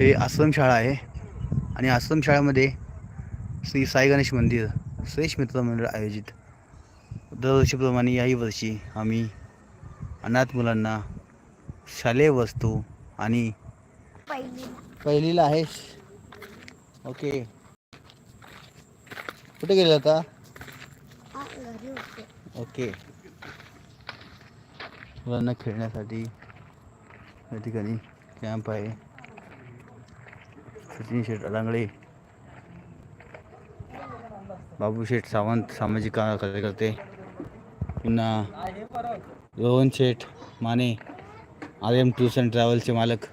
हे आश्रमशाळा आहे. आणि आश्रमशाळेमध्ये श्री साई गणेश मंदिर श्रेष्ठ मित्र मंडळ आयोजित. दरवर्षीप्रमाणे याही वर्षी आम्ही अनाथ मुलांना शालेय वस्तू आणि पहिलीला आहेस ओके. कुठे गेला आता? ओके. मुलांना खेळण्यासाठी या ठिकाणी कॅम्प आहे. सचिन शेठ अलांगळे बाबू शेठ सावंत सामाजिक कार्यकर्ते पुन्हा Rohan Sheth Mane R M tours and ट्रॅव्हल्सचे मालक.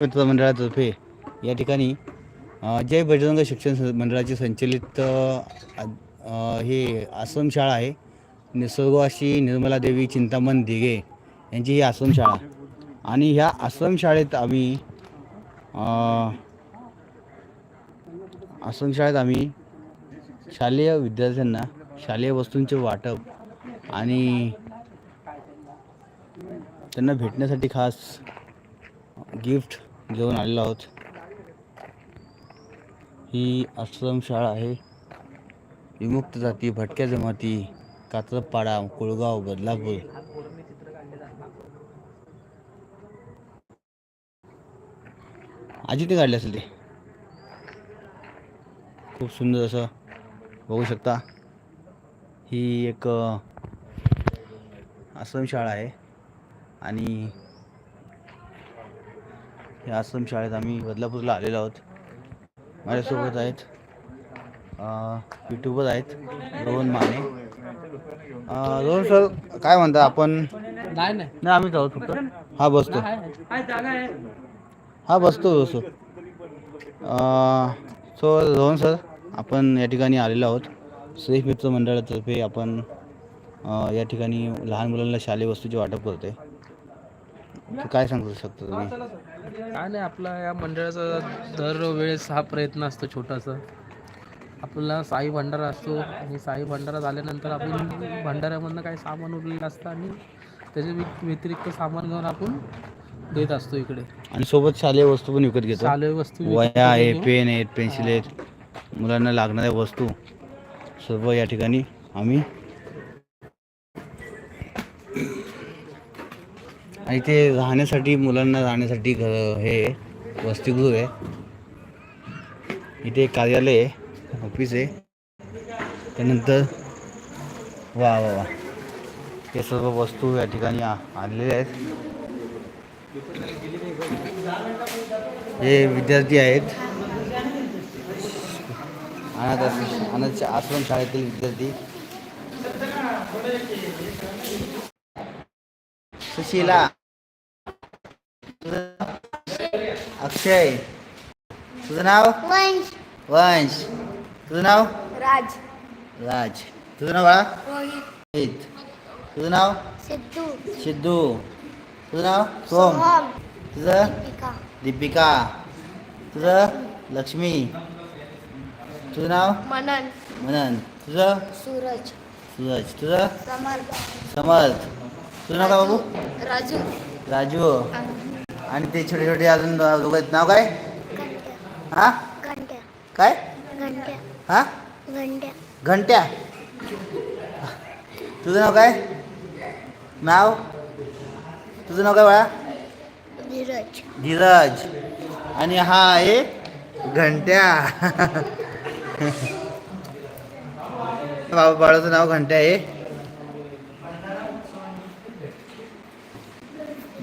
मित्र मंडळातर्फे या ठिकाणी जय बजरंग शिक्षण मंडळाचे संचलित हे आश्रमशाळा आहे. निसर्गवासी निर्मला देवी चिंतामण दिघे यांची ही आश्रमशाळा आणि ह्या आश्रमशाळेत आम्ही अ, आश्रमशाळेत आम्ही शालेय विद्यार्थ्यांना शालेय वस्तूंचे वाटप आणि त्यांना भेटण्यासाठी खास गिफ्ट घेऊन आलेलो आहोत. ही आश्रमशाळा आहे. विमुक्त जाती भटक्या जमाती कात्रपाडा कुळगाव बदलापूर. आजी ते काढले असेल ते. खूप सुंदर असं बघू शकता. ही एक आश्रमशाळा आहे. आणि या आश्रमशाळेत आम्ही बदलापूरला आलेलो आहोत. माझ्यासोबत आहेत. युट्यूबर आहेत रोहन माने. रोहन सर काय म्हणता आपण? नाही नाही. नाही आम्ही आहोत फक्त. हा बसतो हा बसतो बसतो सो रोहन सर आपण या ठिकाणी आलेलो आहोत. श्रेष्ठ मित्र मंडळातर्फे आपण या ठिकाणी लहान मुलांना शालेय वस्तूचे वाटप करतोय. तर काय सांगू शकता तुम्ही? काय नाही आपला या मंडळाचा दरवेळेस हा प्रयत्न असतो छोटासा. आपल्याला साई भंडारा असतो आणि साई भंडारा झाल्यानंतर आपण भंडाऱ्यामधनं काही सामान उरलेलं असतं आणि त्याच्या व्यत- व्यतिरिक्त सामान घेऊन आपण देत असतो इकडे. आणि सोबत शालेय वस्तू पण विकत घेतो. शालेय वस्तू वह्या आहे पेन आहेत पेन्सिल आहेत. मुलांना लागणाऱ्या वस्तू सर्व या ठिकाणी आम्ही आणि ते राहण्यासाठी मुलांना राहण्यासाठी घर हे वसतिगृह आहे. इथे कार्यालय आहे. ऑफिस आहे. त्यानंतर वा वा वा. हे सर्व वस्तू या ठिकाणी आणलेल्या आहेत. हे विद्यार्थी आहेत. अनाथ आश्रम अनाथ आश्रम शाळेतील विद्यार्थी. सुशीला. अक्षय. तुझं नाव? वंश. वंश. तुझं नाव? राज. राज. तुझं नाव बाळा? रोहित. रोहित. तुझं नाव? सिद्धू. सिद्धू. तुझं नाव? सोम. सोहम. तुझं? पिका दीपिका. तुझं? लक्ष्मी. तुझं नाव? मनन. मनन. तुझं? सूरज. सूरज. तुझं? समर्थ समर्थ तुझं नाव काय बाबू? राजू. राजू. आणि ते छोटे छोटे अजून दोघं आहेत. नाव काय? घंट्या. हा? घंट्या. काय? घंट्या. हा? घंट्या. घंट्या? तुझं नाव काय? नाव? तुझं नाव काय बाळा? धीरज. धीरज. आणि हा आहे घंट्या. बाबा बाळाचं नाव घंट्या आहे.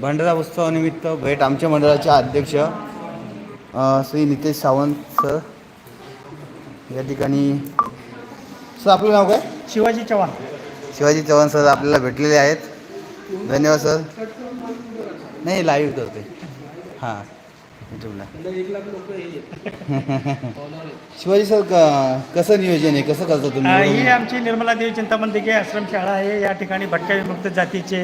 भंडारा उत्सवानिमित्त भेट आमच्या मंडळाचे अध्यक्ष श्री नितेश सावंत सर. या ठिकाणी सर आपलं नाव काय? शिवाजी चव्हाण. शिवाजी चव्हाण सर आपल्याला भेटलेले आहेत. धन्यवाद सर. नाही लाईव्ह करते हां. युट्यूबला शिवाजी सर क- कसं नियोजन आहे? कसं करता अ, ही तुम्ही आमची निर्मला देवी चिंतामण दिघे आश्रमशाळा आहे. या ठिकाणी भटक्या विमुक्त जातीचे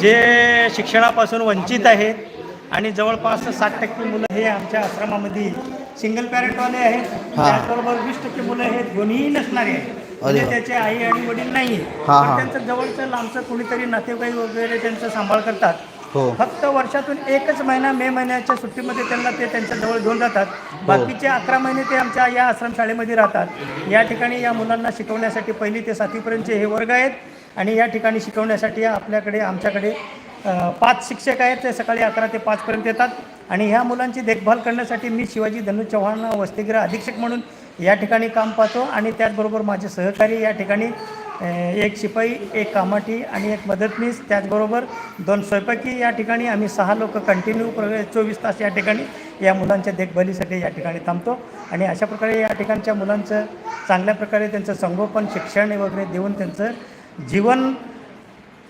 जे शिक्षणापासून वंचित आहेत आणि जवळपास साठ टक्के मुलं हे आमच्या आश्रमामध्ये सिंगल पॅरेंटवाले आहेत. हा. त्याचबरोबर वीस टक्के मुलं हे दोन्ही नसणारे आहेत म्हणजे. त्याचे आई आणि वडील नाही हा, हा. त्यांचं जवळचं लांबचं कोणीतरी नातेवाईक वगैरे त्यांचा सांभाळ करतात. हो. फक्त वर्षातून एकच महिना मे महिन्याच्या सुट्टीमध्ये त्यांना ते त्यांच्या जवळ घेऊन जातात. बाकीचे अकरा महिने ते आमच्या या आश्रमशाळेमध्ये राहतात. या ठिकाणी या मुलांना शिकवण्यासाठी पहिली ते सातवीपर्यंतचे हे वर्ग आहेत. आणि या ठिकाणी शिकवण्यासाठी आपल्याकडे आमच्याकडे पाच शिक्षक आहेत. ते सकाळी अकरा ते पाचपर्यंत येतात. आणि ह्या मुलांची देखभाल करण्यासाठी मी शिवाजी धनु चव्हाण वसतिगृह अधीक्षक म्हणून या ठिकाणी काम पाहतो आणि त्याचबरोबर माझे सहकारी या ठिकाणी एक शिपाई एक कामाठी आणि एक मदतनीस त्याचबरोबर दोन स्वयंपाकी या ठिकाणी आम्ही सहा लोक कंटिन्यू प्र चोवीस तास या ठिकाणी या मुलांच्या देखभालीसाठी या ठिकाणी थांबतो. आणि अशा प्रकारे या ठिकाणच्या मुलांचं चांगल्या प्रकारे त्यांचं संगोपन शिक्षण वगैरे देऊन त्यांचं जीवन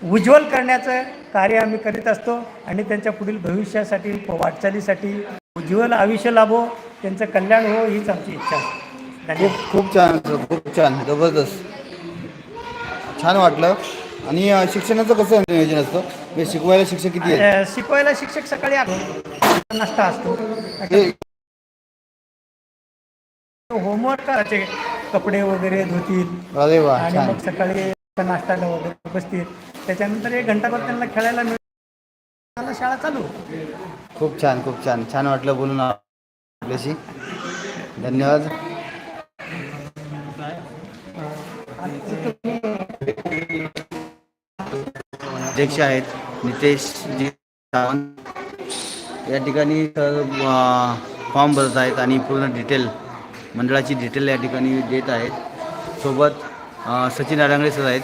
उज्ज्वल करण्याचं कार्य आम्ही करीत असतो आणि त्यांच्या पुढील भविष्यासाठी वाटचालीसाठी उज्ज्वल आयुष्य लाभो त्यांचं कल्याण हो हीच आमची इच्छा आहे. खूप छान खूप छान जबरदस्त. छान वाटलं. आणि शिक्षणाचं कसं नियोजन असतं? म्हणजे शिकवायला शिक्षक किती शिकवायला शिक्षक सकाळी आठ नाश्ता असतो. होमवर्क करायचे. कपडे वगैरे धुतील अरे वा आणि मग सकाळी नाश्त्याला वगैरे बसतील त्याच्यानंतर एक घंटाभर त्यांना खेळायला मिळालं. शाळा चालू. खूप छान खूप छान. छान वाटलं बोलून आपल्याशी. धन्यवाद. अध्यक्ष आहेत नितेश जी सावंत. या ठिकाणी फॉर्म भरत आहेत आणि पूर्ण डिटेल मंडळाची डिटेल या ठिकाणी देत आहेत. सोबत सचिन अडांगळे सर आहेत.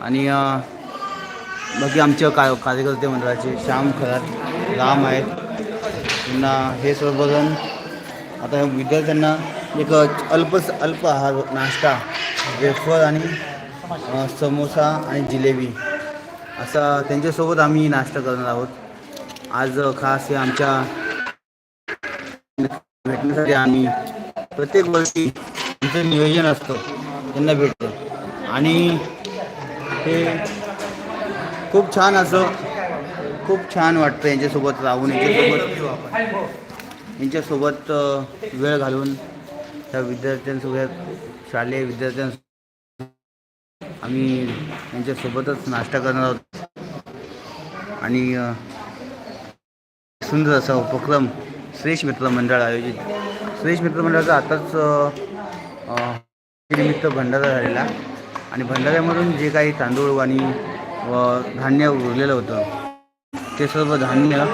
आणि बाकी आमच्या का कार्यकर्ते मंडळाचे श्याम खरात राम आहेत. पुन्हा हे सर्वजण आता विद्यार्थ्यांना एक अल्प अल्प आहार नाश्ता वेफर आणि समोसा आणि जिलेबी असा त्यांच्यासोबत आम्ही नाश्ता करणार आहोत. आज खास हे आमच्या भेटण्यासाठी आम्ही प्रत्येक वर्षी आमचं नियोजन असतं त्यांना भेटतं. आणि हे खूप छान असं खूप छान वाटतं यांच्यासोबत राहून यांच्यासोबत यांच्यासोबत वेळ घालून त्या विद्यार्थ्यांसोबत शालेय विद्यार्थ्यां आम्ही यांच्यासोबतच नाश्ता करणार आहोत. आणि सुंदर असा उपक्रम श्रेष्ठ मित्र मंडळ आयोजित. श्रेष्ठ मित्र मंडळाचा आताच निमित्त भंडारा झालेला. आणि भंडाऱ्यामधून जे काही तांदूळ आणि व धान्य उरलेलं होतं. ते सर्व धान्य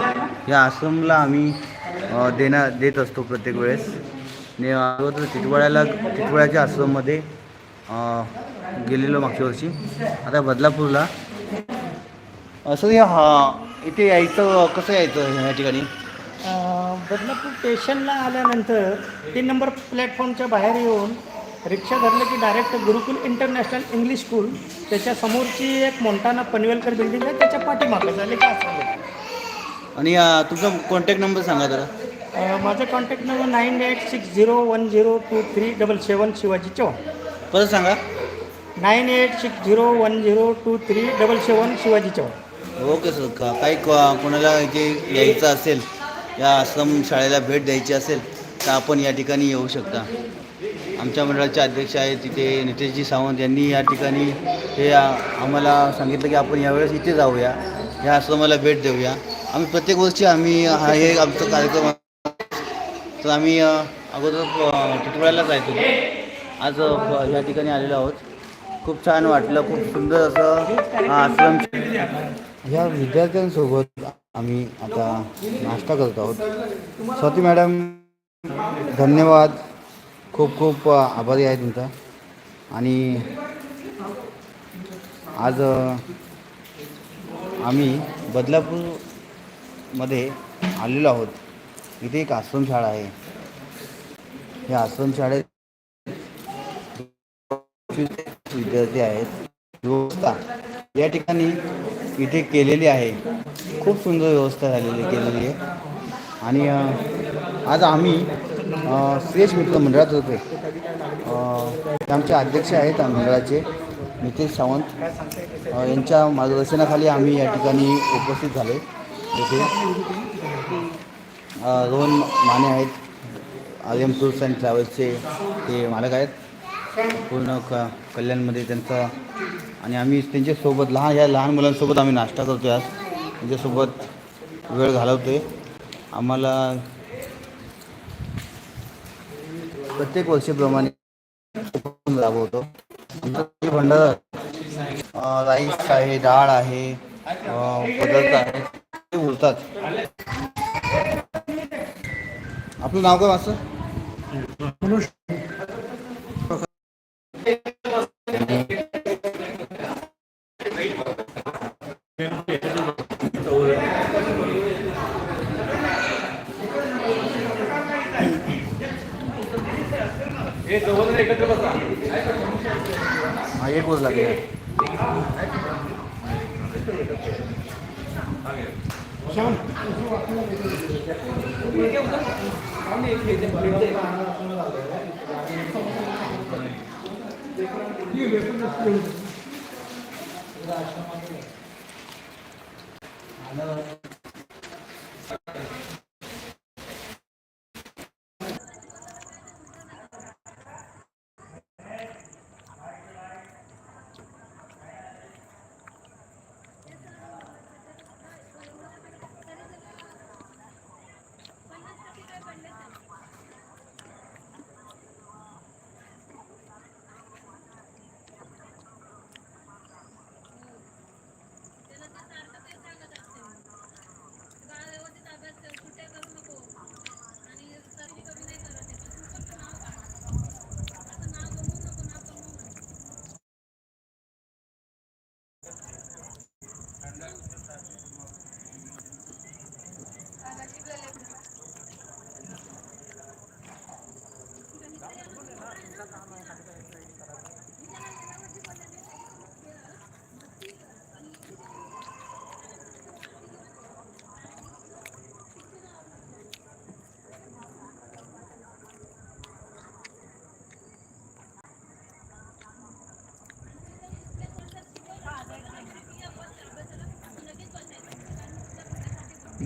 या आश्रमला आम्ही देणार देण्या देत असतो प्रत्येक वेळेस. ने अगोदर टिटवाळ्याला टिटवाळ्याच्या आश्रममध्ये गेलेलो मागच्या वर्षी. आता बदलापूरला. असं या हा इथे यायचं कसं यायचं ह्या ठिकाणी? बदलापूर स्टेशनला आल्यानंतर तीन नंबर प्लॅटफॉर्मच्या बाहेर येऊन रिक्षा धरलं की direct Gurukul international English school त्याच्या समोरची एक मोंटाना पनवेलकर बिल्डिंग आहे त्याच्या पाठीमागं झाले. का असं आणि अ, तुमचा कॉन्टॅक्ट नंबर सांगा जरा. अं, माझं contact number nine eight six zero one zero two three double seven Shivaji Chavan परत सांगा. Nine eight six zero one zero two three double seven Shivaji Chavan okay sir का काही को- कोणाला इथे यायचं असेल या आश्रम शाळेला भेट द्यायची असेल तर आपण या ठिकाणी येऊ शकता. आमच्या मंडळाचे अध्यक्ष आहेत तिथे नितेशजी सावंत यांनी या ठिकाणी हे आम्हाला सांगितलं की आपण यावेळेस इथे जाऊया. या आश्रमाला भेट देऊया. आम्ही प्रत्येक वर्षी आम्ही हा हे आमचं कार्यक्रम तर आम्ही अगोदर अ, टिटवाळ्याला जायचो. आज या ठिकाणी आलेलो आहोत. खूप छान वाटलं. खूप सुंदर असं हा आश्रम ह्या विद्यार्थ्यांसोबत आम्ही आता नाश्ता करत आहोत. स्वाती मॅडम धन्यवाद. खूप खूप आभारी आहे तुमचा. आणि आज आम्ही बदलापूरमध्ये आलेलो आहोत. इथे एक आश्रमशाळा आहे. या आश्रमशाळेत विद्यार्थी आहेत. व्यवस्था या ठिकाणी इथे केलेली आहे. खूप सुंदर व्यवस्था झालेली केलेली आहे. आणि आज आम्ही श्रेष्ठ मित्र मंडळात होते. आमचे अध्यक्ष आहेत मंडळाचे. नितेश सावंत. यांच्या मार्गदर्शनाखाली आम्ही या ठिकाणी उपस्थित झाले. इथे रोहन दोन माने आहेत. आर्यम एम टूर्स अँड ट्रॅव्हल्सचे ते मालक आहेत. पूर्ण क कल्याणमध्ये त्यांचा आणि आम्ही त्यांच्यासोबत लहान या लहान मुलांसोबत आम्ही नाश्ता करतो आज. त्यांच्यासोबत वेळ घालवतोय. आम्हाला प्रत्येक वर्षीप्रमाणे राबवतो. आमचा भंडारा राईस आहे डाळ आहे पदार्थ आहे ते बोलतात. आपलं नाव काय वाचतं हा एक वर्ष लागेल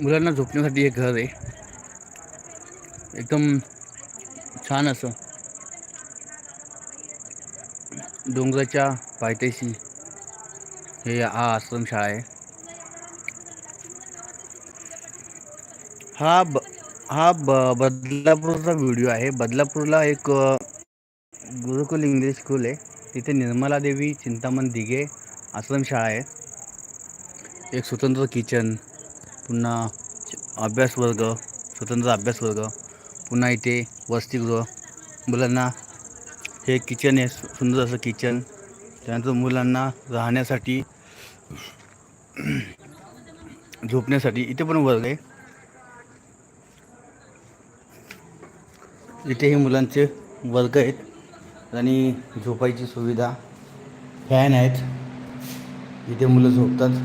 मुलांना झोपण्यासाठी एक घर आहे. एकदम छान असं. डोंगराच्या पायथ्याशी हे हा आश्रमशाळा आहे. हा ब हा ब बदलापूरचा व्हिडिओ आहे. बदलापूरला एक गुरुकुल इंग्लिश स्कूल आहे. तिथे निर्मला देवी चिंतामण दिघे आश्रमशाळा आहे. एक स्वतंत्र किचन पुन्हा अभ्यास वर्ग स्वतंत्र अभ्यास वर्ग पुन्हा इथे वसतिगृह मुलांना हे किचन आहे सुंदर असं किचन त्यानंतर मुलांना राहण्यासाठी झोपण्यासाठी इथे पण वर्ग आहे. इथेही मुलांचे वर्ग आहेत आणि झोपायची सुविधा फॅन आहेत. इथे मुलं झोपतात.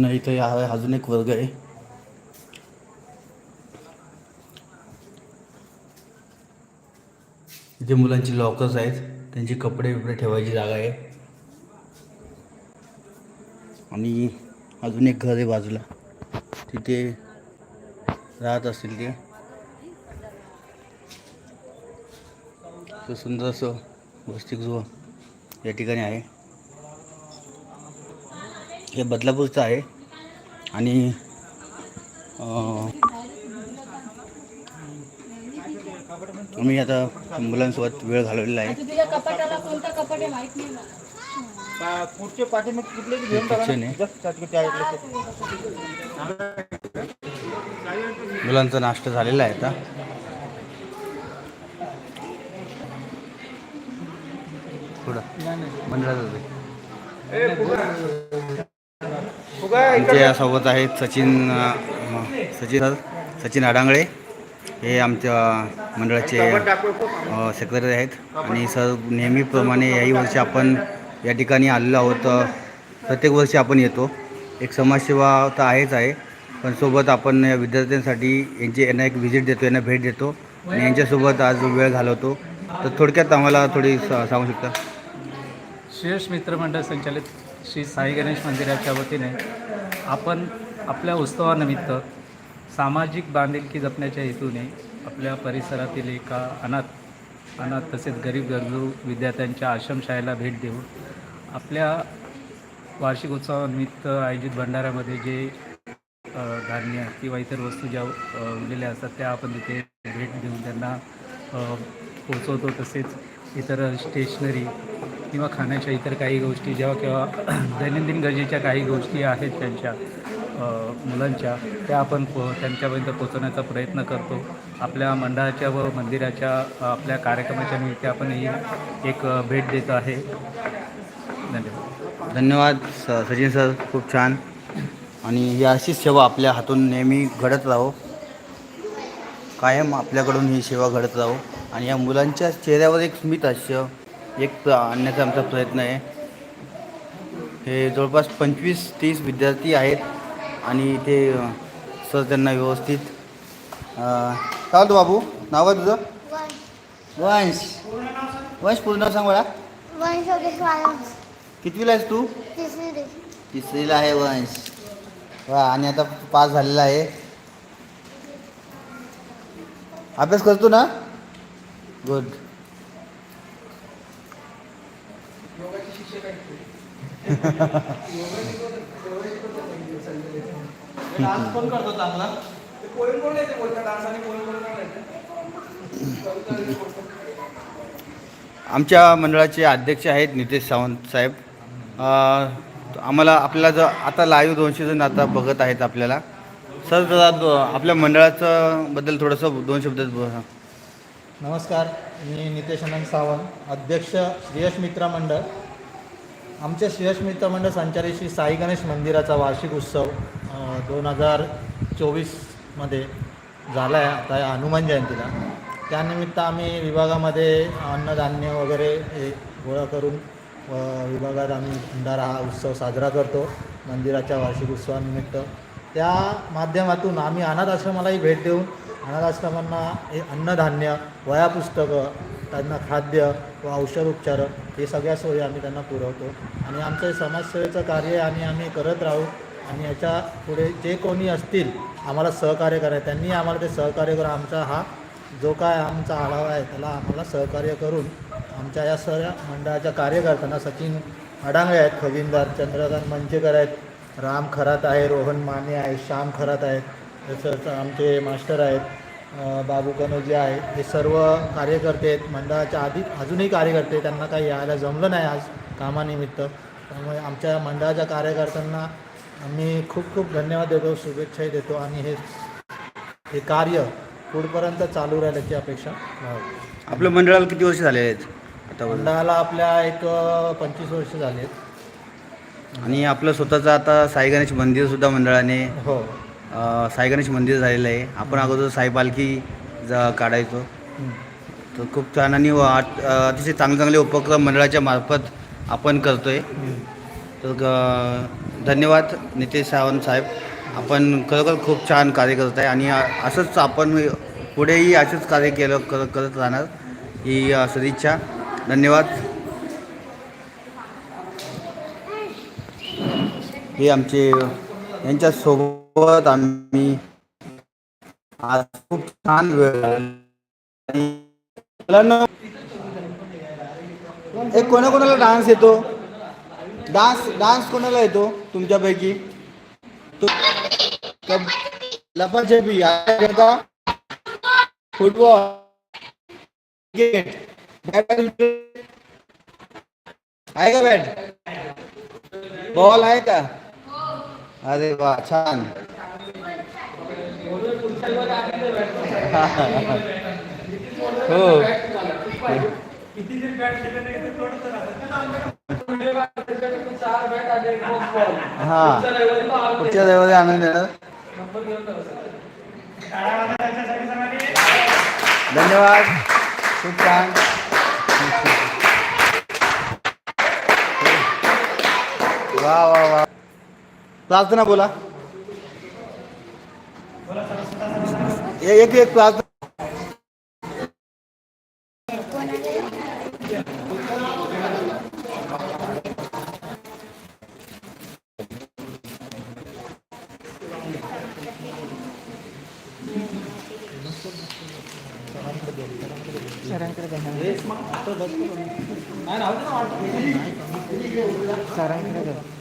नाही इथं हा अजून एक वर्ग आहे. इथे मुलांची लॉकर्स आहेत. त्यांचे कपडे बिपडे ठेवायची जागा आहे. आणि अजून एक घर आहे बाजूला. तिथे राहत असतील ते. सुंदर असं वसतिगृह या ठिकाणी आहे. हे बदलापूरचं आहे. आणि अं, आम्ही आता मुलांसोबत वेळ घालवलेला आहे. तुझ्या कपाटाला कोणता कपाट आहे माहीत नाही मला. पुढचे पाठी मग कुठले किचन आहे. मुलांचा नाश्ता झालेला आहे आता. पुढं. मंडळाचं आमच्या यासोबत सोबत आहेत सचिन सचिन सर सचिन आडांगळे. हे आमच्या मंडळाचे सेक्रेटरी आहेत. आणि सर नेहमीप्रमाणे याही वर्षी आपण या ठिकाणी आलेलो आहोत. प्रत्येक वर्षी आपण येतो. एक समाजसेवा तर आहेच आहे. पण सोबत आपण या विद्यार्थ्यांसाठी यांचे यांना एक व्हिजिट देतो यांना भेट देतो. आणि यांच्यासोबत आज वेळ घालवतो. तर थोडक्यात आम्हाला थोडी सा- सांगू शकता? श्रेयश मित्रमंडळ संचालित श्री साई गणेश मंदिराच्या वतीने आपण आपल्या उत्सवानिमित्त सामाजिक बांधिलकी जपण्याच्या हेतूने आपल्या परिसरातील एका अनाथ अनाथ तसेच गरीब गरजू विद्यार्थ्यांच्या आश्रमशाळेला भेट देऊन आपल्या वार्षिक उत्सवानिमित्त आयोजित भंडाऱ्यामध्ये जे धान्य किंवा इतर वस्तू ज्या उरलेल्या असतात त्या आपण तिथे भेट देऊन त्यांना पोचवतो तसेच इतर स्टेशनरी किंवा खाण्याच्या इतर काही गोष्टी जेव्हा किंवा दैनंदिन गरजेच्या काही गोष्टी आहेत त्यांच्या मुलांच्या त्या आपण पो त्यांच्यापर्यंत पोचवण्याचा प्रयत्न करतो. आपल्या मंडळाच्या व मंदिराच्या आपल्या कार्यक्रमाच्या निमित्त आपण ही एक भेट देत आहे. धन्यवाद. धन्यवाद स सचिन सर खूप छान. आणि ही अशीच सेवा आपल्या हातून नेहमी घडत राहो. कायम आपल्याकडून ही सेवा घडत राहो. आणि या मुलांच्या चेहऱ्यावर एक स्मित हास्य एक आणण्याचा आमचा प्रयत्न आहे. हे जवळपास पंचवीस तीस विद्यार्थी आहेत आणि अ, सर त्यांना व्यवस्थित काय होतं बाबू? नाव आहे तुझं? वंश. वंश. पूर्ण नाव सांग मला कितवीला आहेस तू? तिसरी तिसरीला आहे वंश. वा आणि आता पास झालेला आहे. अभ्यास करतो ना? गुड. कोण करतो चांगला आमच्या मंडळाचे अध्यक्ष आहेत नितेश सावंत साहेब. आम्हाला आपल्याला जर आता लाईव्ह दोनशे जण आता बघत आहेत आपल्याला. सर जरा आपल्या मंडळाचं बद्दल थोडंसं दोन शब्दात ब- नमस्कार मी नितेश आनंद सावंत अध्यक्ष श्रेयश मित्र मंडळ. आमच्या श्रेयश मित्रमंडळ संचालित श्री साई गणेश मंदिराचा वार्षिक उत्सव दोन हजार चोवीसमध्ये झाला आहे आता हनुमान जयंतीला. त्यानिमित्त आम्ही विभागामध्ये अन्नधान्य वगैरे हे गोळा करून विभागात आम्ही भंडारा हा उत्सव साजरा करतो मंदिराच्या वार्षिक उत्सवानिमित्त. त्या माध्यमातून आम्ही अनाथ आश्रमालाही भेट देऊन अनाथ आश्रमांना हे अन्नधान्य वयापुस्तकं त्यांना खाद्य व औषधोपचार हे सगळ्या सोयी आम्ही त्यांना पुरवतो. आणि आमचं समाजसेवेचं कार्य आणि आम्ही करत राहू. आणि याच्यापुढे जे कोणी असतील आम्हाला सहकार्य करायचं त्यांनी आम्हाला ते सहकार्य करून आमचा हा जो काय आमचा आढावा आहे त्याला आम्हाला सहकार्य करून आमच्या या सर्व मंडळाच्या कार्यकर्त्यांना सचिन अडांगे आहेत खजिनदार चंद्रकांत मंचेकर आहेत राम खरात आहे रोहन माने आहे श्याम खरात आहेत तसंच आमचे मास्टर आहेत बाबू कनोजे आहे हे सर्व कार्यकर्ते आहेत. मंडळाच्या आधी अजूनही कार्यकर्ते आहेत. त्यांना काही यायला जमलं नाही आज कामानिमित्त. त्यामुळे आमच्या मंडळाच्या कार्यकर्त्यांना आम्ही खूप खूप धन्यवाद देतो शुभेच्छाही देतो आणि हे हे कार्य पुढपर्यंत चालू राहील याची अपेक्षा. आपल्या मंडळाला किती वर्ष झाले आहेत? आता मंडळाला आपल्या एक पंचवीस वर्ष झाली आहेत. आणि आपलं स्वतःचं आता साई गणेश मंदिरसुद्धा मंडळाने हो. साई गणेश मंदिर झालेलं आहे. आपण अगोदर साई पालखी जा काढायचो. तर खूप छान आणि व अतिशय चांगले चांगले उपक्रम मंडळाच्या मार्फत आपण करतो आहे तर ग- धन्यवाद नितेश सावंत साहेब. आपण खरोखर खूप छान कार्य करत आहे आणि असंच आपण पुढेही असंच कार्य केलं कर करत राहणार ही सदिच्छा. धन्यवाद. हे आमचे यांच्यासोबत आम्ही आज खूप छान वेळ एक कोणाकोणाला डान्स येतो? डान्स डान्स कोणाला येतो तुमच्यापैकी? लपाछपी आहे का फुटबॉल क्रिकेट बॅडमिंटन। आहे का बॅट? बॉल आहे का अरे वा छान. हो. हा. पुढच्या रविवारी आनंद येणार. धन्यवाद. खूप छान. वा वा वा. प्रार्थना बोला. एक एक प्रार्थना. सरांकडे